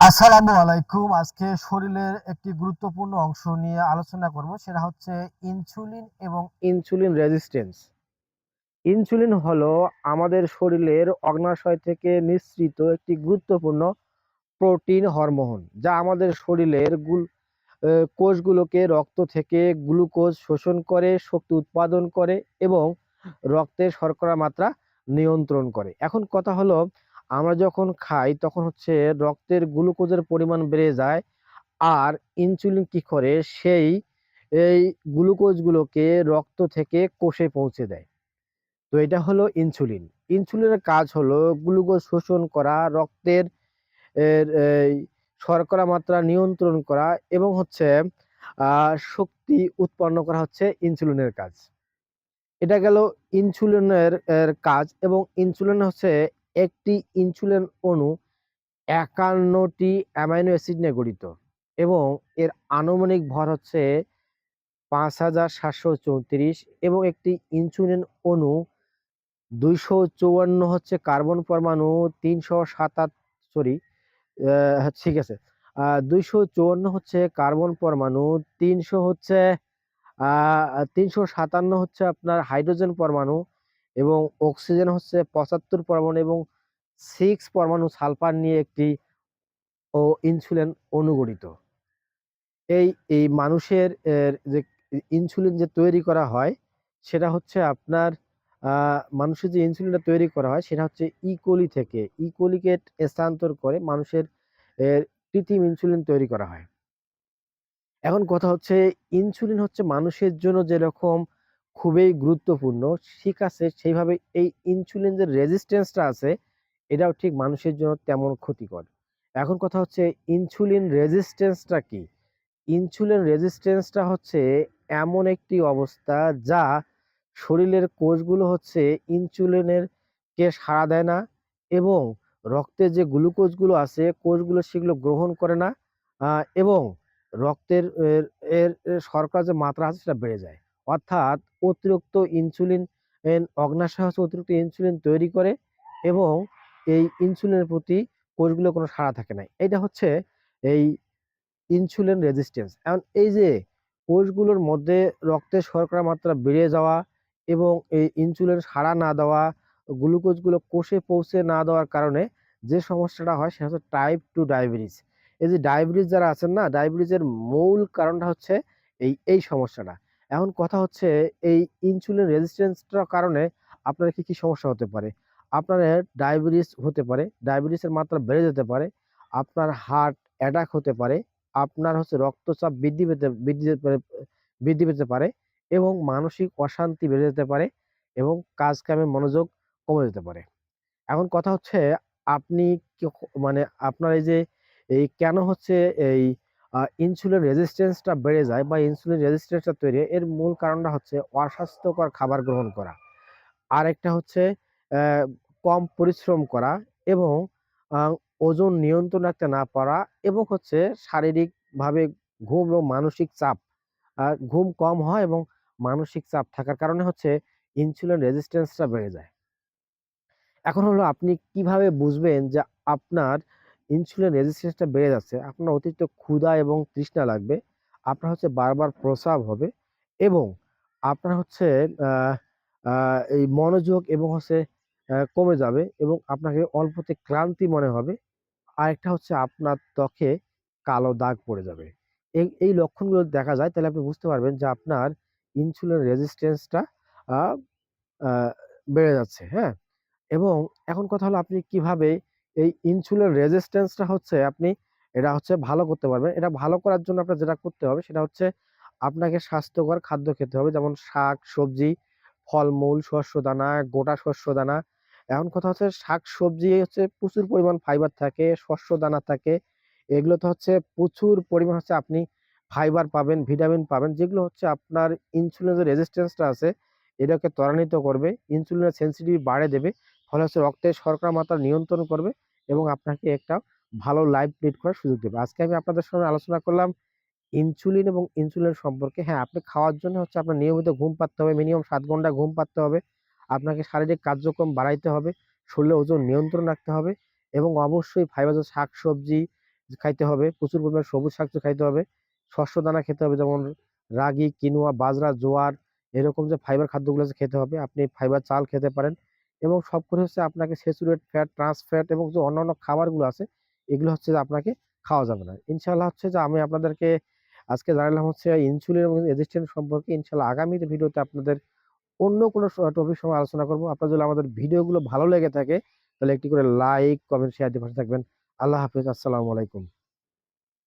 আসসালামু আলাইকুম। আজকে শরীরের একটি গুরুত্বপূর্ণ অংশ নিয়ে আলোচনা করব, সেটা হচ্ছে ইনসুলিন এবং ইনসুলিন রেজিস্ট্যান্স। ইনসুলিন হলো আমাদের শরীরের অগ্নাশয় থেকে নিঃসৃত একটি গুরুত্বপূর্ণ প্রোটিন হরমোন, যা আমাদের শরীরের গুল কোষগুলোকে রক্ত থেকে গ্লুকোজ শোষণ করে, শক্তি উৎপাদন করে এবং রক্তের শর্করা মাত্রা নিয়ন্ত্রণ করে। এখন কথা হলো আমরা যখন খাই তখন হচ্ছে রক্তের গ্লুকোজের পরিমাণ বেড়ে যায় আর ইনসুলিন কি করে? সেই, এই গ্লুকোজগুলোকে রক্ত থেকে কোষে পৌঁছে দেয়। তো এটা হলো ইনসুলিন ইনসুলিনের কাজ হলো গ্লুকোজ শোষণ করা, রক্তের শর্করা মাত্রা নিয়ন্ত্রণ করা এবং হচ্ছে শক্তি উৎপন্ন করা হচ্ছে ইনসুলিনের কাজ। এটা গেল ইনসুলিনের কাজ এবং ইনসুলিন হচ্ছে একটি ইনসুলিন অণু একান্নটি অ্যামাইনো অ্যাসিড নিয়ে গঠিত এবং এর আনুমানিক ভর হচ্ছে পাঁচ হাজার সাতশো চৌত্রিশ এবং একটি ইনসুলিন অণু দুইশো চুয়ান্ন হচ্ছে কার্বন পরমাণু তিনশো সাতাত সরি ঠিক আছে দুইশো চুয়ান্ন হচ্ছে কার্বন পরমাণু, তিনশো হচ্ছে তিনশো সাতান্ন হচ্ছে আপনার হাইড্রোজেন পরমাণু এবং অক্সিজেন হচ্ছে পঁচাত্তর পরমাণু এবং সিক্স পরমাণু সালফার নিয়ে একটি, ও ইনসুলিন অনুগঠিত। এই এই মানুষের যে ইনসুলিন যে তৈরি করা হয়, সেটা হচ্ছে আপনার মানুষের যে ইনসুলিনটা তৈরি করা হয়, সেটা হচ্ছে ইকোলি থেকে। ইকোলিকে স্থানান্তর করে মানুষের কৃত্রিম ইনসুলিন তৈরি করা হয়। এখন কথা হচ্ছে ইনসুলিন হচ্ছে মানুষের জন্য যেরকম খুবই গুরুত্বপূর্ণ। ঠিক আছে, সেইভাবে এই ইনসুলিন যে রেজিস্ট্যান্সটা আছে, এটাও ঠিক মানুষের জন্য তেমন ক্ষতিকর। এখন কথা হচ্ছে ইনসুলিন রেজিস্ট্যান্সটা কি? ইনসুলিন রেজিস্ট্যান্সটা হচ্ছে এমন একটি অবস্থা যা শরীরের কোষগুলো হচ্ছে ইনসুলিনের কে সাড়া দেয় না এবং রক্তে যে গ্লুকোজগুলো আছে, কোষগুলো সেগুলো গ্রহণ করে না এবং রক্তের এর শর্করা যে মাত্রা আছে সেটা বেড়ে যায়। অর্থাৎ অতিরিক্ত ইনসুলিন অগ্নাশয় হচ্ছে অতিরিক্ত ইনসুলিন তৈরি করে এবং এই ইনসুলিনের প্রতি কোষগুলো কোনো সাড়া থাকে না। এটা হচ্ছে এই ইনসুলিন রেজিস্ট্যান্স এখন এই যে কোষগুলোর মধ্যে রক্তের শর্করা মাত্রা বেড়ে যাওয়া এবং এই ইনসুলিন সাড়া না দেওয়া, গ্লুকোজগুলো কোষে পৌঁছে না দেওয়ার কারণে যে সমস্যাটা হয় সেটা হচ্ছে টাইপ টু ডায়াবেটিস এই যে ডায়াবেটিস যারা আছেন না ডায়াবেটিসের মূল কারণটা হচ্ছে এই এই সমস্যাটা। এখন কথা হচ্ছে এই ইনসুলিন রেজিস্ট্যান্সটার কারণে আপনার কি কি সমস্যা হতে পারে? আপনার ডায়াবেটিস হতে পারে ডায়াবেটিসের মাত্রা বেড়ে যেতে পারে, আপনার হার্ট অ্যাটাক হতে পারে, আপনার হচ্ছে রক্তচাপ বৃদ্ধি পেতে, বৃদ্ধি বৃদ্ধি পেতে পারে এবং মানসিক অশান্তি বেড়ে যেতে পারে এবং কাজ কামে মনোযোগ কমে যেতে পারে। এখন কথা হচ্ছে আপনি মানে আপনার এই যে, এই কেন হচ্ছে এই ইনসুলিন রেজিস্ট্যান্সটা বেড়ে যায় বা ইনসুলিন রেজিস্ট্যান্সটা তৈরি এর মূল কারণটা হচ্ছে অস্বাস্থ্যকর খাবার গ্রহণ করা। আর একটা হচ্ছে কম পরিশ্রম করা এবং ওজন নিয়ন্ত্রণ রাখতে না পারা এবং হচ্ছে শারীরিকভাবে ঘুম এবং মানসিক চাপ ঘুম কম হয় এবং মানসিক চাপ থাকার কারণে হচ্ছে ইনসুলিন রেজিস্ট্যান্সটা বেড়ে যায়। এখন হলো আপনি কীভাবে বুঝবেন যে আপনার ইনসুলিন রেজিস্ট্যান্সটা বেড়ে যাচ্ছে, আপনার অতিরিক্ত ক্ষুধা এবং তৃষ্ণা লাগবে, আপনার হচ্ছে বারবার প্রস্রাব হবে এবং আপনার হচ্ছে এই মনোযোগ এবং হচ্ছে কমে যাবে এবং আপনাকে অল্পতে ক্লান্তি মনে হবে, আরেকটা হচ্ছে আপনার ত্বকে কালো দাগ পড়ে যাবে। এই এই লক্ষণগুলো দেখা যায়, তাহলে আপনি বুঝতে পারবেন যে আপনার ইনসুলিন রেজিস্ট্যান্সটা বেড়ে যাচ্ছে হ্যাঁ? এবং এখন কথা হলো আপনি কীভাবে এই ইনসুলিন রেজিস্ট্যান্সটা হচ্ছে আপনি, এটা হচ্ছে ভালো করতে পারবেন। এটা ভালো করার জন্য আপনার যেটা করতে হবে, সেটা হচ্ছে আপনাকে স্বাস্থ্যকর খাদ্য খেতে হবে। যেমন শাক, সবজি, ফলমূল, শস্য দানা, গোটা শস্য দানা। এখন কথা হচ্ছে শাক, সবজি হচ্ছে প্রচুর পরিমাণ ফাইবার থাকে, শস্য দানা থাকে। এগুলোতে হচ্ছে প্রচুর পরিমাণ হচ্ছে আপনি ফাইবার পাবেন ভিটামিন পাবেন। যেগুলো হচ্ছে আপনার ইনসুলিনের যে রেজিস্ট্যান্সটা আছে, এটাকে ত্বরান্বিত করবে ইনসুলিনের সেন্সিটিভিটি বাড়িয়ে দেবে। ফলে হচ্ছে রক্তের শর্করা মাত্রা নিয়ন্ত্রণ করবে। এবং আপনাকে একটা ভালো লাইফ লিড করার সুযোগ দেবে। আজকে আমি আপনাদের সঙ্গে আলোচনা করলাম ইনসুলিন এবং ইনসুলিন সম্পর্কে। হ্যাঁ আপনি খাওয়ার জন্য হচ্ছে আপনার নিয়মিত ঘুম পাড়তে হবে মিনিমাম সাত ঘণ্টা ঘুম পাড়তে হবে। আপনাকে শারীরিক কার্যক্রম বাড়াইতে হবে শরীরের ওজন নিয়ন্ত্রণ রাখতে হবে এবং অবশ্যই ফাইবার শাক সবজি খাইতে হবে, প্রচুর পরিমাণে সবুজ শাক খাইতে হবে, শস্য দানা খেতে হবে, যেমন রাগি, কিনোয়া, বাজরা, জোয়ার, এরকম যে ফাইবার খাদ্যগুলো আছে খেতে হবে, আপনি ফাইবার চাল খেতে পারেন। এবং সব করে হচ্ছে আপনাকে স্যাচুরেট ফ্যাট ট্রান্স ফ্যাট এবং যে অন্যান্য খাবারগুলো আছে, এগুলো হচ্ছে যে আপনাকে খাওয়া যাবে না। ইনশাল্লাহ হচ্ছে যে আমি আপনাদেরকে আজকে জানালাম হচ্ছে ইনসুলিন এবং রেজিস্ট্যান্স সম্পর্কে। ইনশাল্লাহ আগামী ভিডিওতে আপনাদের অন্য কোনো টপিক সময় আলোচনা করব আপনার যদি আমাদের ভিডিওগুলো ভালো লেগে থাকে, তাহলে একটি করে লাইক কমেন্ট শেয়ার দিয়ে থাকবেন। আল্লাহ হাফিজ, আসসালামু আলাইকুম।